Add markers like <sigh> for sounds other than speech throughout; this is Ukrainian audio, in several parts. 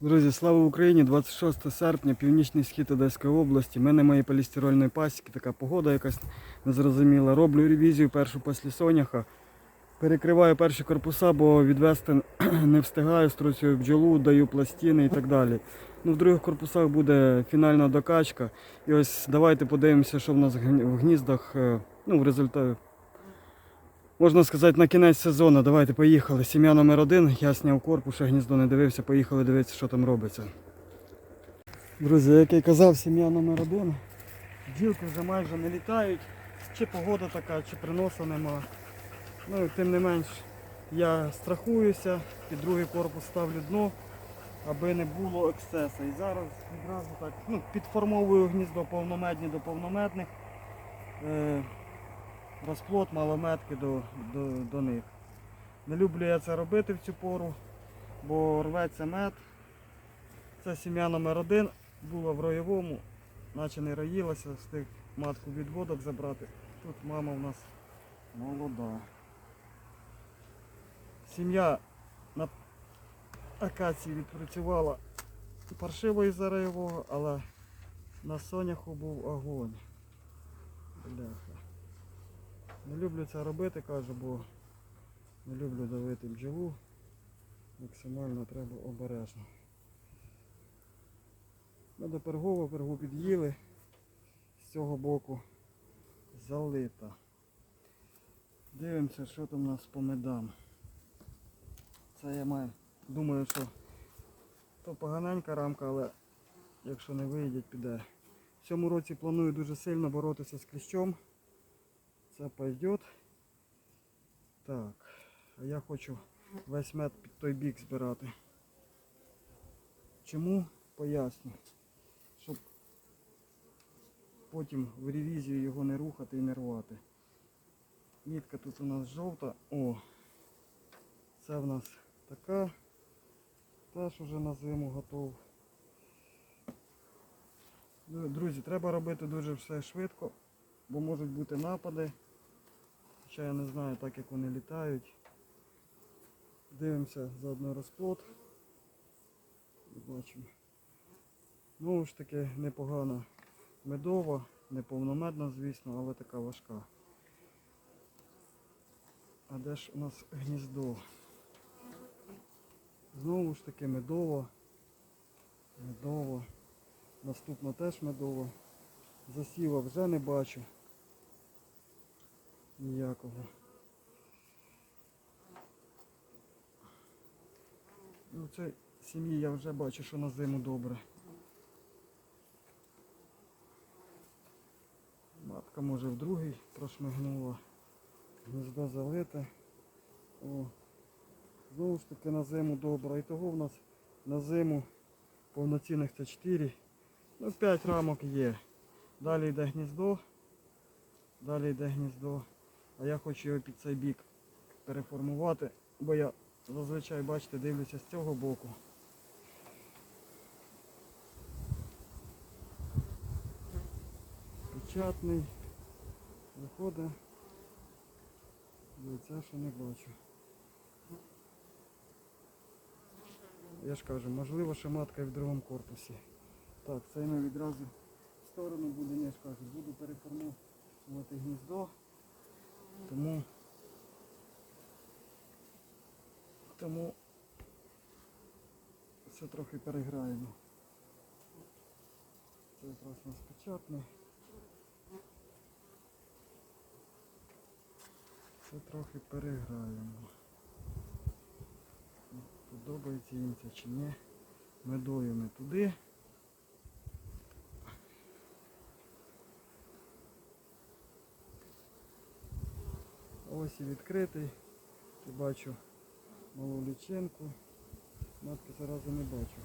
Друзі, слава Україні! 26 серпня, північний схід Одеської області. У мене мої полістирольної пасіки, така погода якась незрозуміла. Роблю ревізію першу після соняха. Перекриваю перші корпуса, бо відвести <clears throat> не встигаю, струсюю бджолу, даю пластини і так далі. Ну, в других корпусах буде фінальна докачка. І ось давайте подивимося, що в нас в гніздах, е, ну, в результаті. Можна сказати, на кінець сезону. Давайте поїхали. Сім'я номер один. Я зняв корпус, ще гніздо не дивився, поїхали дивитися, що там робиться. Друзі, як я казав, сім'я номер один. Бджілки вже майже не літають. Чи погода така, чи приносу нема. Ну, тим не менш, я страхуюся, під другий корпус ставлю дно, аби не було ексцесу. І зараз відразу так ну, підформовую гніздо повномедні до повномедних. Е, розплод малометки до, до, до них. Не люблю я це робити в цю пору, бо рветься мед. Це сім'я номер один була в роєвому, наче не роїлася, встиг матку відводок забрати. Тут мама у нас молода. Сім'я на акації відпрацювала паршиво із-за роєвого, але на соняху був огонь. Бляха. Не люблю це робити, кажу, бо не люблю давити бджолу. Максимально треба обережно. Надо пергово, пергу під'їли. З цього боку залита. Дивимося, що там у нас по медам. Це я маю. Думаю, що то поганенька рамка, але якщо не вийде, піде. В цьому році планую дуже сильно боротися з кліщом. Це пойдет. Так. А я хочу весь мед під той бік збирати. Чому? Поясню. Щоб потім в ревізію його не рухати і не рвати. Мітка тут у нас жовта. О! Це в нас така. Теж уже на зиму готов. Друзі, треба робити дуже все швидко, бо можуть бути напади. Хоча я не знаю, так як вони літають. Дивимося заодно розплод. Бачимо. Знову ж таки непогана медова, неповномедна, звісно, але така важка. А де ж у нас гніздо? Знову ж таки медово. Медово. Наступна теж медова. Засіва вже не бачу. Ніякого. Ну, це сім'ї я вже бачу, що на зиму добре. Матка може в другий прошмигнула. Гніздо залите. О. Знову ж таки на зиму добре. І того в нас на зиму повноцінних це 4. Ну 5 рамок є. Далі йде гніздо. Далі йде гніздо. А я хочу його під цей бік переформувати, бо я зазвичай, бачите, дивлюся з цього боку. Печатний. Виходить. Яйця що не бачу. Я ж кажу, можливо, що матка і в другому корпусі. Так, це ми відразу в сторону будемо, я ж кажу, буду переформувати гніздо. Тому тому все трохи переграємо. Це якраз у нас печатний. Це трохи переграємо. Подобається їм це чи ні. Медою ми туди. Ось і відкритий. Бачу малу лічинку. Матки зараз не бачу.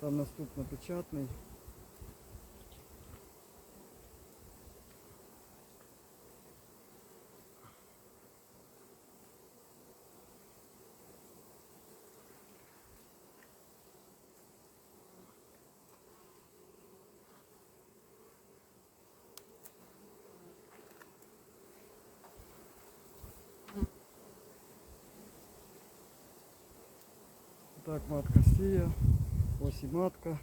Там наступно печатний. Так, матка сіє. Ось і матка.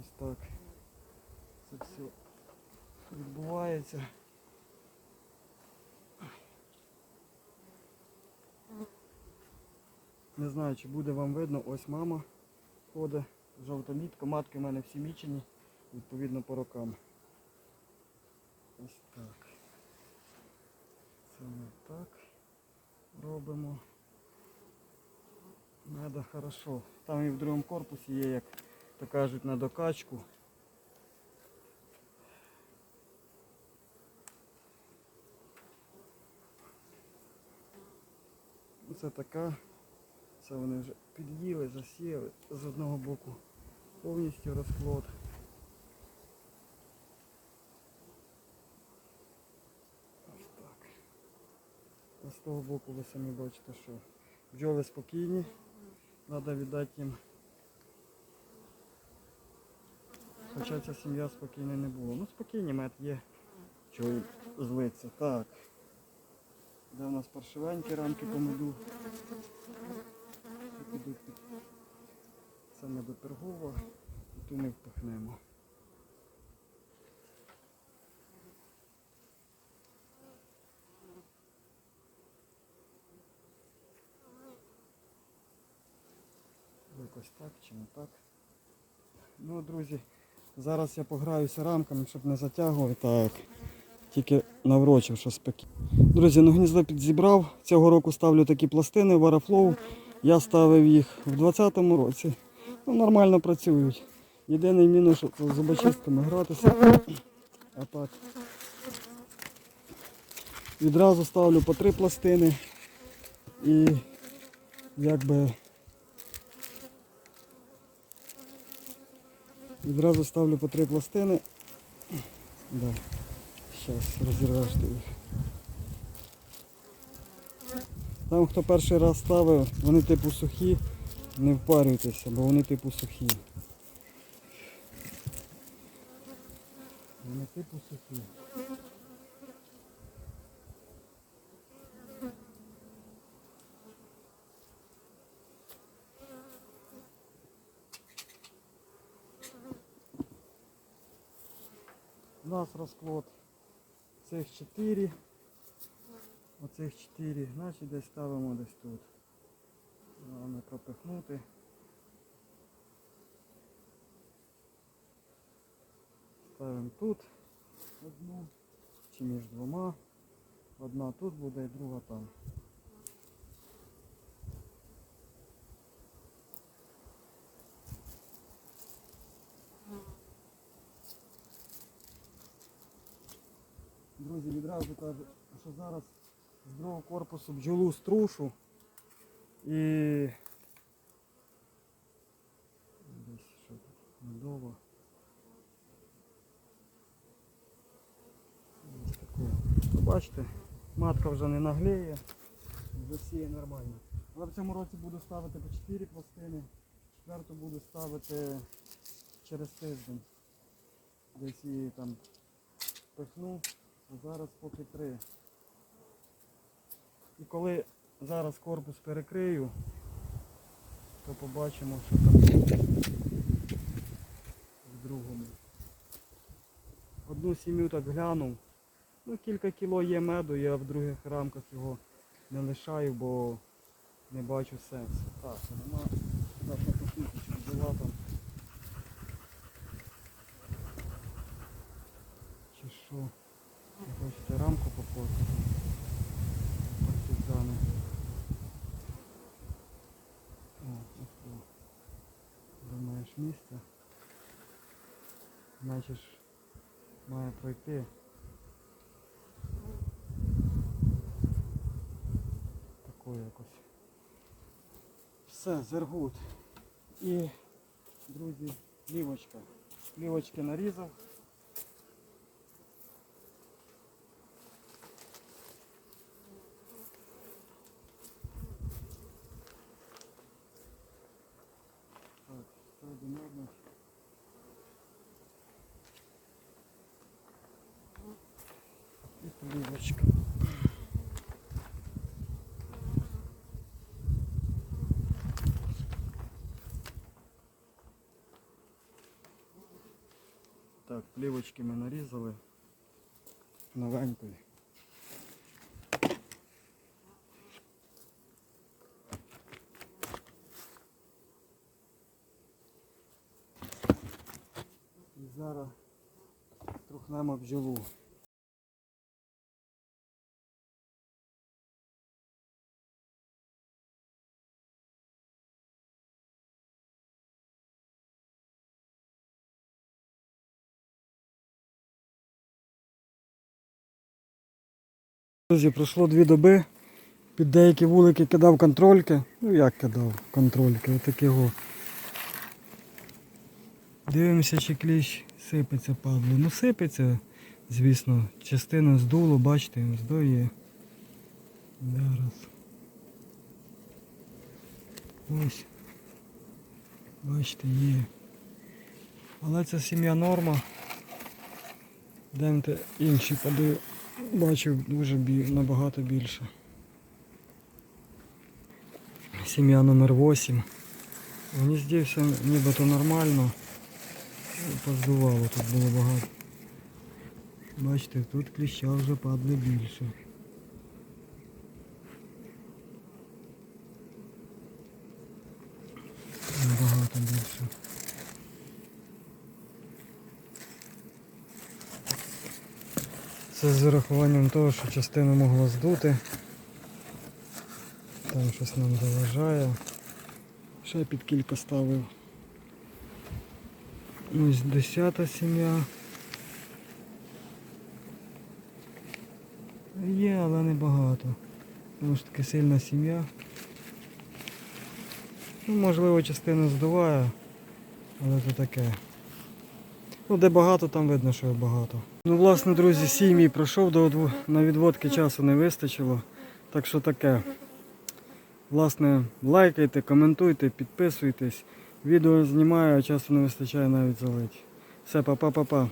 Ось так. Це все відбувається. Не знаю, чи буде вам видно, ось мама ходить, жовта мітка, матки в мене всі мічені, відповідно по рокам. Ось так. Це ми так робимо. Меда хорошо. Там і в другому корпусі є, як то кажуть, на докачку. Це така. Це вони вже під'їли, засіяли з одного боку повністю розплод. Ось так. А з того боку ви самі бачите, що бджоли спокійні. Треба віддати їм. Хоча ця сім'я спокійна не була. Ну спокійні мед є. Чого злиться. Так. Де у нас паршивенькі рамки по меду. Це. І ту ми впихнемо. Якось так чи не так. Ну, друзі, зараз я пограюся рамками, щоб не затягувати. Так. Тільки наврочив, що спекі. Друзі, ну гніздо підзібрав. Цього року ставлю такі пластини Варафлоу. Я ставив їх в 2020 році. Ну, нормально працюють. Єдиний мінус, що з зубочистками гратися. А так. Відразу ставлю по три пластини. І якби відразу ставлю по три пластини. Да. Зараз розірвеш ти їх. Там хто перший раз ставив, вони типу сухі, не впарюйтеся, бо вони типу сухі. Вони типу сухі. У нас розплод цих 4, оцих 4, значить десь ставимо десь тут. Головне пропихнути. Ставимо тут одну, чи між двома. Одна тут буде і друга там. Друзі, відразу кажу, що зараз з другого корпусу бджолу струшу і десь що тут медово. Бачите, матка вже не нагліє, засіє нормально. Але в цьому році буду ставити по 4 пластини, четверту буду ставити через тиждень. Десь її там пихну. А зараз поки три. І коли зараз корпус перекрию, то побачимо, що там в другому. Одну сім'ю так глянув. Ну, кілька кіло є меду, я в других рамках його не лишаю, бо не бачу сенсу. Так, нема. Так, на посилку, була там. Чи що? Хочете рамку попортити? Партизани. О, ось. Думаєш місце. Значить має пройти. Такое якось. Все, зергут. І, друзі, лівочка. Лівочки нарізав. Яночка. Так, плевочки ми нарізали новенькою. І зараз трухнемо бджолу. Друзі, пройшло дві доби. Під деякі вулики кидав контрольки. Ну як кидав контрольки, отакі го. Дивимося, чи кліщ сипеться, падло. Ну сипеться, звісно. Частина здуло, бачите, здоє. Зараз. Ось. Бачите, є. Але це сім'я норма. Демте інші подив. Бачив дуже бі... набагато більше. Сім'я номер 8. В гнізді все нібито нормально. Поздувало тут було багато. Бачите, тут кліща вже падли більше. Набагато більше. Це з урахуванням того, що частину могла здути. Там щось нам заважає. Ще під кілька ставив. Ось десята сім'я. Є, але не багато. Тому що таки сильна сім'я. Ну, можливо, частину здуває, але це таке. Ну, де багато, там видно, що багато. Ну, власне, друзі, сім'ї пройшов до одво- на відводки часу не вистачило. Так що таке. Власне, лайкайте, коментуйте, підписуйтесь. Відео знімаю, а часу не вистачає навіть залить. Все, па-па-па-па.